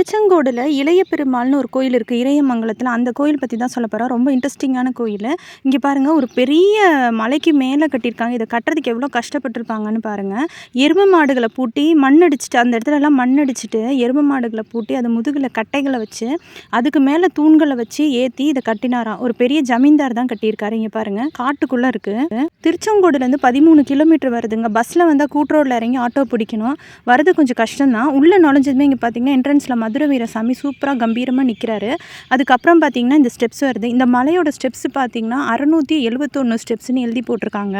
திருச்செங்கோடில் இளைய பெருமாள்னு ஒரு கோயில் இருக்குது இறையமங்கலத்தில். அந்த கோயில் பற்றி தான் சொல்ல போகிறோம் ரொம்ப இன்ட்ரெஸ்டிங்கான கோயில். இங்கே பாருங்கள் ஒரு பெரிய மலைக்கு மேலே கட்டியிருக்காங்க. இதை கட்டுறதுக்கு எவ்வளோ கஷ்டப்பட்டிருப்பாங்கன்னு பாருங்கள் எருமை மாடுகளை பூட்டி மண் அடிச்சுட்டு அந்த இடத்துலலாம் மண் அடிச்சுட்டு எருமை மாடுகளை பூட்டி அது முதுகில் கட்டைகளை வச்சு அதுக்கு மேலே தூண்களை வச்சு ஏற்றி இதை கட்டினாராம். ஒரு பெரிய ஜமீன்தார் தான் கட்டியிருக்காரு இங்கே பாருங்கள் காட்டுக்குள்ளே இருக்குது திருச்செங்கோடுலேருந்து பதிமூணு கிலோமீட்டர் வருதுங்க. பஸ்ஸில் வந்தால் கூட்ரோடில் இறங்கி ஆட்டோ பிடிக்கணும். வரது கொஞ்சம் கஷ்டம்தான். உள்ளே நுழைஞ்சதுமே இங்கே பார்த்தீங்கன்னா என்ட்ரன்ஸில் மதுர வீரசாமி சூப்பராக கம்பீரமாக நிற்கிறாரு அதுக்கப்புறம் பார்த்தீங்கன்னா இந்த ஸ்டெப்ஸ் வருது. இந்த மலையோட ஸ்டெப்ஸ் பார்த்தீங்கன்னா அறநூற்றி எழுபத்தொன்று ஸ்டெப்ஸ்னு எழுதி போட்டிருக்காங்க.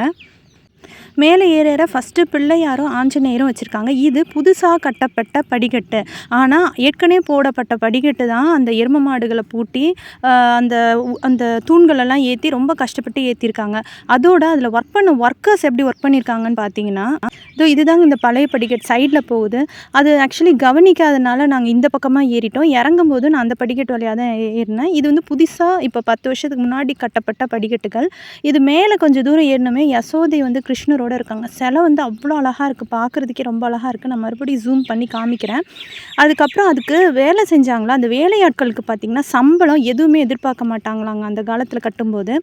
மேலே ஏற ஃபஸ்ட்டு பிள்ளையாரும் ஆஞ்சநேயரும் வச்சுருக்காங்க. இது புதுசாக கட்டப்பட்ட படிக்கட்டு. ஆனால் ஏற்கனவே போடப்பட்ட படிக்கட்டு தான் அந்த எரும மாடுகளை பூட்டி அந்த அந்த தூண்களெல்லாம் ஏற்றி ரொம்ப கஷ்டப்பட்டு ஏற்றிருக்காங்க அதோட அதில் ஒர்க் பண்ண ஒர்க்கர்ஸ் எப்படி ஒர்க் பண்ணியிருக்காங்கன்னு பார்த்தீங்கன்னா இதோ இதுதாங்க இந்த பழைய படிக்கட்டு சைடில் போகுது. அது ஆக்சுவலி கவனிக்காதனால நாங்கள் இந்த பக்கமாக ஏறிட்டோம். இறங்கும் போது நான் அந்த படிக்கட்டு வழியாக தான் ஏறினேன். இது வந்து புதுசாக இப்போ பத்து வருஷத்துக்கு முன்னாடி கட்டப்பட்ட படிக்கட்டுகள். இது மேலே கொஞ்சம் தூரம் ஏறினோமே யசோதை வந்து கிருஷ்ணரோட இருக்காங்க. சிலை வந்து அவ்வளோ அழகாக இருக்குது பார்க்குறதுக்கே ரொம்ப அழகாக இருக்குது நான் மறுபடியும் ஜூம் பண்ணி காமிக்கிறேன். அதுக்கப்புறம் அதுக்கு வேலை செஞ்சாங்களா? அந்த வேலையாட்களுக்கு பார்த்திங்கன்னா சம்பளம் எதுவுமே எதிர்பார்க்க மாட்டாங்களாங்க அந்த காலத்தில் கட்டும்போது.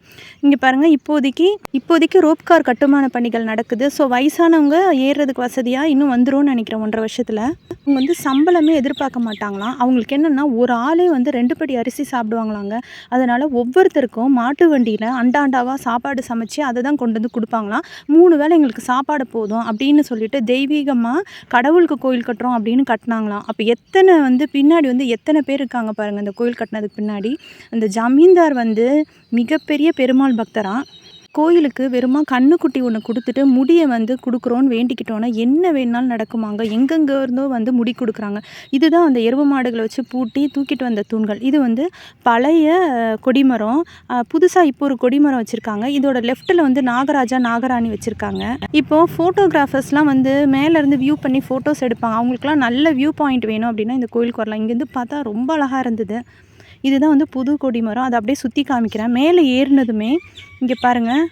இங்கே பாருங்கள் இப்போதைக்கு இப்போதைக்கு ரோப் கார் கட்டுமான பணிகள் நடக்குது. ஸோ வயசானவங்க ஏறுறதுக்கு வசதியாக இன்னும் வந்துரும்னு நினைக்கிறேன் ஒன்றரை வருஷத்தில். அவங்க வந்து சம்பளமே எதிர்பார்க்க மாட்டாங்களாம். அவங்களுக்கு என்னென்னா ஒரு ஆளே வந்து ரெண்டு படி அரிசி சாப்பிடுவாங்களாங்க. அதனால் ஒவ்வொருத்தருக்கும் மாட்டு வண்டியில் அண்டாண்டாவாக சாப்பாடு சமைச்சு அதை தான் கொண்டு வந்து கொடுப்பாங்களாம். மூணு வேளை எங்களுக்கு சாப்பாடு போதும் அப்படின்னு சொல்லிட்டு தெய்வீகமாக கடவுளுக்கு கோயில் கட்டுறோம் அப்படின்னு கட்டினாங்களாம். அப்போ எத்தனை வந்து பின்னாடி வந்து எத்தனை பேர் இருக்காங்க பாருங்கள் இந்த கோயில் கட்டினதுக்கு பின்னாடி. அந்த ஜமீன்தார் வந்து மிகப்பெரிய பெருமாள் பக்தராக கோயிலுக்கு வெறுமா கண்ணுக்குட்டி ஒன்று கொடுத்துட்டு முடியை வந்து கொடுக்குறோன்னு வேண்டிக்கிட்டோன்னா என்ன வேணாலும் நடக்குமாங்க? எங்கெங்கே இருந்தோ வந்து முடி கொடுக்குறாங்க. இதுதான் அந்த எருவு மாடுகளை வச்சு பூட்டி தூக்கிட்டு வந்த தூண்கள். இது வந்து பழைய கொடிமரம். புதுசாக இப்போ ஒரு கொடிமரம் வச்சுருக்காங்க. இதோட லெஃப்ட்டில் வந்து நாகராஜா நாகராணி வச்சுருக்காங்க. இப்போ ஃபோட்டோகிராஃபர்ஸ்லாம் வந்து மேலேருந்து வியூ பண்ணி ஃபோட்டோஸ் எடுப்பாங்க. அவங்களுக்குலாம் நல்ல வியூ பாயிண்ட் வேணும் அப்படின்னா இந்த கோயிலுக்கு வரலாம். இங்கேருந்து பார்த்தா ரொம்ப அழகாக இருந்தது. இதுதான் வந்து புது கொடி மரம். அதை அப்படியே சுற்றி காமிக்கிறேன். மேலே ஏறினதுமே இங்கே பாருங்கள்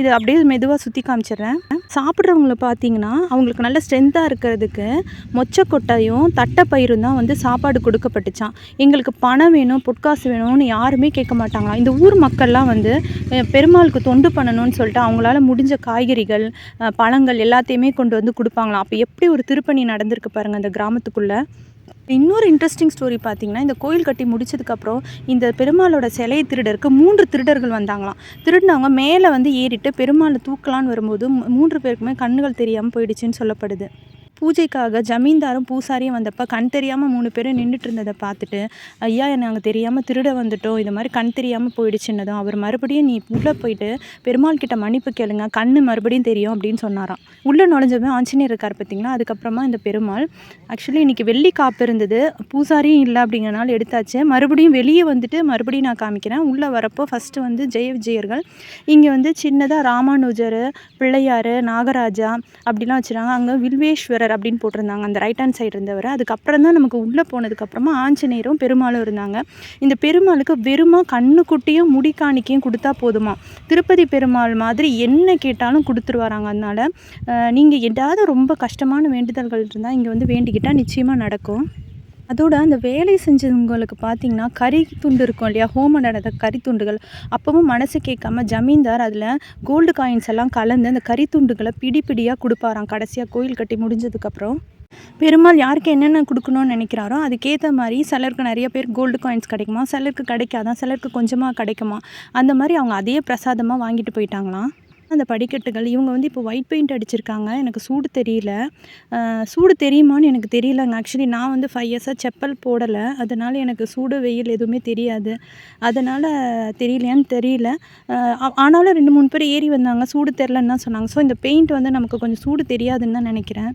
இது அப்படியே மெதுவாக சுற்றி காமிச்சிடுறேன். சாப்பிட்றவங்கள பார்த்தீங்கன்னா அவங்களுக்கு நல்ல ஸ்ட்ரென்த்தாக இருக்கிறதுக்கு மொச்சக்கொட்டையும் தட்டைப்பயிரும் தான் வந்து சாப்பாடு கொடுக்கப்பட்டுச்சான் எங்களுக்கு பணம் வேணும் பொட்காசு வேணும்னு யாருமே கேட்க மாட்டாங்களாம். இந்த ஊர் மக்கள்லாம் வந்து பெருமாளுக்கு தொண்டு பண்ணணும்னு சொல்லிட்டு அவங்களால முடிஞ்ச காய்கறிகள் பழங்கள் எல்லாத்தையுமே கொண்டு வந்து கொடுப்பாங்களாம். அப்போ எப்படி ஒரு திருப்பணி நடந்திருக்கு பாருங்கள் அந்த கிராமத்துக்குள்ளே. இன்னொரு இன்ட்ரெஸ்டிங் ஸ்டோரி பார்த்தீங்கன்னா இந்த கோயில் கட்டி முடிச்சதுக்கப்புறம் இந்த பெருமாளோட சிலையை திருடருக்கு மூன்று திருடர்கள் வந்தாங்களாம். திருடினவங்க மேலே வந்து ஏறிட்டு பெருமாளை தூக்கலான்னு வரும்போது மூன்று பேருக்குமே கண்ணுகள் தெரியாமல் போயிடுச்சுன்னு சொல்லப்படுது. பூஜைக்காக ஜமீன்தாரும் பூசாரியும் வந்தப்போ கண் தெரியாமல் மூணு பேரும் நின்றுட்டு இருந்ததை பார்த்துட்டு ஐயா நாங்கள் தெரியாமல் திருட வந்துட்டோம். இது மாதிரி கண் தெரியாமல் போயிடுச்சுன்னதும் அவர் மறுபடியும் நீ உள்ளே போயிட்டு பெருமாள் கிட்ட மன்னிப்பு கேளுங்க. கண் மறுபடியும் தெரியும் அப்படின்னு சொன்னாராம். உள்ளே நுழைஞ்சவே ஆஞ்சநேயர் இருக்கார் பார்த்தீங்களா? அதுக்கப்புறமா இந்த பெருமாள் ஆக்சுவலி இன்றைக்கி வெள்ளி காப்பு இருந்தது. பூசாரியும் இல்லை அப்படிங்கிறனால எடுத்தாச்சு. மறுபடியும் வெளியே வந்துட்டு மறுபடியும் நான் காமிக்கிறேன். உள்ளே வரப்போ ஃபஸ்ட்டு வந்து ஜெய விஜயர்கள். இங்கே வந்து சின்னதாக ராமானுஜர் பிள்ளையார் நாகராஜா அப்படிலாம் வச்சுருக்காங்க. அங்கே வில்வேஸ்வரர் அப்படின்னு போட்டிருந்தாங்க. அந்த ரைட் ஹேண்ட் சைடு இருந்தவர். அதுக்கப்புறம் தான் நமக்கு உள்ளே போனதுக்கப்புறமா ஆஞ்சநேயரும் பெருமாளும் இருந்தாங்க. இந்த பெருமாளுக்கு வெறுமா கண்ணுக்குட்டியும் முடி காணிக்கையும் கொடுத்தா போதுமா? திருப்பதி பெருமாள் மாதிரி என்ன கேட்டாலும் கொடுத்துருவாராங்க அதனால். நீங்கள் ஏதாவது ரொம்ப கஷ்டமான வேண்டுதல்கள் இருந்தால் இங்கே வந்து வேண்டிக்கிட்டால் நிச்சயமாக நடக்கும். அதோட அந்த வேலை செஞ்சவங்களுக்கு பார்த்தீங்கன்னா கறி துண்டு இருக்கும் இல்லையா? ஹோம நடந்த கறி துண்டுகள். அப்பவும் மனசு கேட்காம ஜமீன்தார் அதில் கோல்டு காயின்ஸ் எல்லாம் கலந்து அந்த கறி துண்டுகளை பிடி பிடியாக கொடுப்பாராம். கடைசியாக கோயில் கட்டி முடிஞ்சதுக்கப்புறம். பெருமாள் யாருக்கு என்னென்ன கொடுக்கணும்னு நினைக்கிறாரோ அதுக்கேற்ற மாதிரி சிலருக்கு நிறைய பேர் கோல்டு காயின்ஸ் கிடைக்குமா? சிலருக்கு கிடைக்காதான் சிலருக்கு கொஞ்சமாக கிடைக்குமா? அந்த மாதிரி அவங்க அதே பிரசாதமாக வாங்கிட்டு போயிட்டாங்களாம். அந்த படிக்கட்டுகள் இவங்க வந்து இப்போ ஒயிட் பெயிண்ட் அடிச்சிருக்காங்க. எனக்கு சூடு தெரியல. சூடு தெரியுமான்னு எனக்கு தெரியலங்க. ஆக்சுவலி நான் வந்து ஃபைவ் இயர்ஸாக செப்பல் போடலை. அதனால் எனக்கு சூடு வெயில் எதுவுமே தெரியாது. அதனால் தெரியலையான்னு தெரியல. ஆனாலும் ரெண்டு மூணு பேர் ஏறி வந்தாங்க. சூடு தெரிலன்னு தான் சொன்னாங்க. ஸோ இந்த பெயிண்ட் வந்து நமக்கு கொஞ்சம் சூடு தெரியாதுன்னு தான் நினைக்கிறேன்.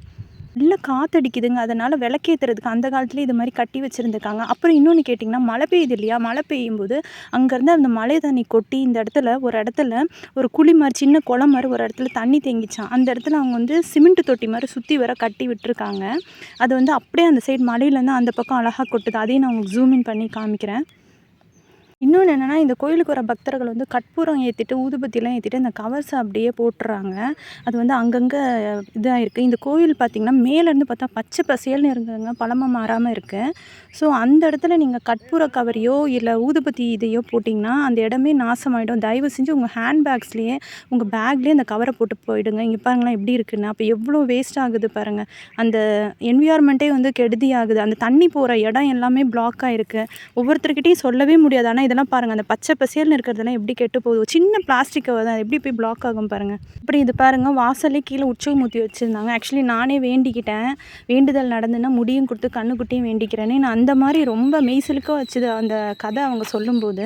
நல்லா காற்றடிக்குதுங்க அதனால் விளக்கேற்றுறதுக்கு அந்த காலத்துல இது மாதிரி கட்டி வச்சுருந்துருக்காங்க. அப்புறம் இன்னொன்று கேட்டிங்கன்னா மழை பெய்யுது இல்லையா? மழை பெய்யும்போது அங்கேருந்து அந்த மழை தண்ணி கொட்டி இந்த இடத்துல ஒரு இடத்துல ஒரு குழி மாதிரி சின்ன குளம் மாதிரி ஒரு இடத்துல தண்ணி தேங்கிச்சான். அந்த இடத்துல அவங்க வந்து சிமெண்ட் தொட்டி மாதிரி சுற்றி வர கட்டி விட்டுருக்காங்க. அது வந்து அப்படியே அந்த சைடு மலையிலேருந்து அந்த பக்கம் அழகாக கொட்டுது. அதையும் நான் உங்களுக்கு ஜூம் இன் பண்ணி காமிக்கிறேன். இன்னொன்று என்னென்னா இந்த கோயிலுக்கு வர பக்தர்கள் வந்து கற்பூரம் ஏற்றிட்டு ஊதுபத்திலாம் ஏற்றிட்டு இந்த கவர்ஸை அப்படியே போட்டுறாங்க. அது வந்து அங்கங்கே இதாக இருக்குது இந்த கோயில் பார்த்திங்கன்னா மேலேருந்து பார்த்தா பச்சை பசேல்னு இருக்குங்க. பழமாக மாறாமல் இருக்குது ஸோ அந்த இடத்துல நீங்கள் கற்பூர கவரையோ இல்லை ஊதுபத்தி இதையோ போட்டிங்கன்னா அந்த இடமே நாசமாயிடும். தயவு செஞ்சு உங்கள் ஹேண்ட் பேக்ஸ்லேயே உங்கள் பேக்லேயே அந்த கவரை போட்டு போயிடுங்க. இங்கே பாருங்களேன் எப்படி இருக்குன்னு அப்போ எவ்வளோ வேஸ்ட் ஆகுது பாருங்கள் அந்த என்வியார்மெண்ட்டே வந்து கெடுதி ஆகுது அந்த தண்ணி போகிற இடம் எல்லாமே பிளாக் ஆகிருக்கு ஒவ்வொருத்தர்கிட்டையும் சொல்லவே முடியாது. ஆனால் இதெல்லாம் பாருங்கள் அந்த பச்சை பசேல்னு இருக்கிறதெல்லாம் எப்படி கெட்டு போகுது சின்ன பிளாஸ்டிக் கவர் தான் எப்படி போய் பிளாக் ஆகும் பாருங்கள் அப்படி இது பாருங்கள் வாசலே கீழே உச்சமுத்தி வச்சுருந்தாங்க. ஆக்சுவலி நானே வேண்டிக்கிட்டேன். வேண்டுதல் நடந்துன்னா முடியும் கொடுத்து கண்ணுக்குட்டியும் வேண்டிக்கிறேன்னு. நான் அந்த மாதிரி ரொம்ப மெய்சிலுக்க வச்சுது அந்த கதை அவங்க சொல்லும்போது.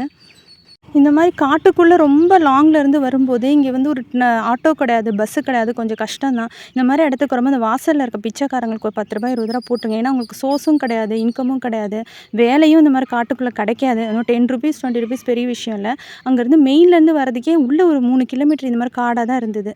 இந்த மாதிரி காட்டுக்குள்ளே ரொம்ப லாங்லேருந்து வரும்போது இங்கே வந்து ஒரு ந ஆட்டோ கிடையாது பஸ்ஸு கிடையாது கொஞ்சம் கஷ்டம் தான் இந்த மாதிரி இடத்துக்கு வரும்போது அந்த வாசலில் இருக்க பிச்சைக்காரங்களுக்கு ஒரு பத்து ரூபாய் இருபது ரூபா போட்டுருங்க ஏன்னா உங்களுக்கு சோர்ஸும் கிடையாது இன்கமும் கிடையாது. வேலையும் இந்த மாதிரி காட்டுக்குள்ளே கிடைக்காது. அதுவும் டென் ருபீஸ் டுவெண்ட்டி ருபீஸ் பெரிய விஷயம் இல்லை. அங்கேருந்து மெயின்லேருந்து வரதுக்கே உள்ளே ஒரு மூணு கிலோமீட்டர் இந்த மாதிரி காடாக தான் இருந்தது.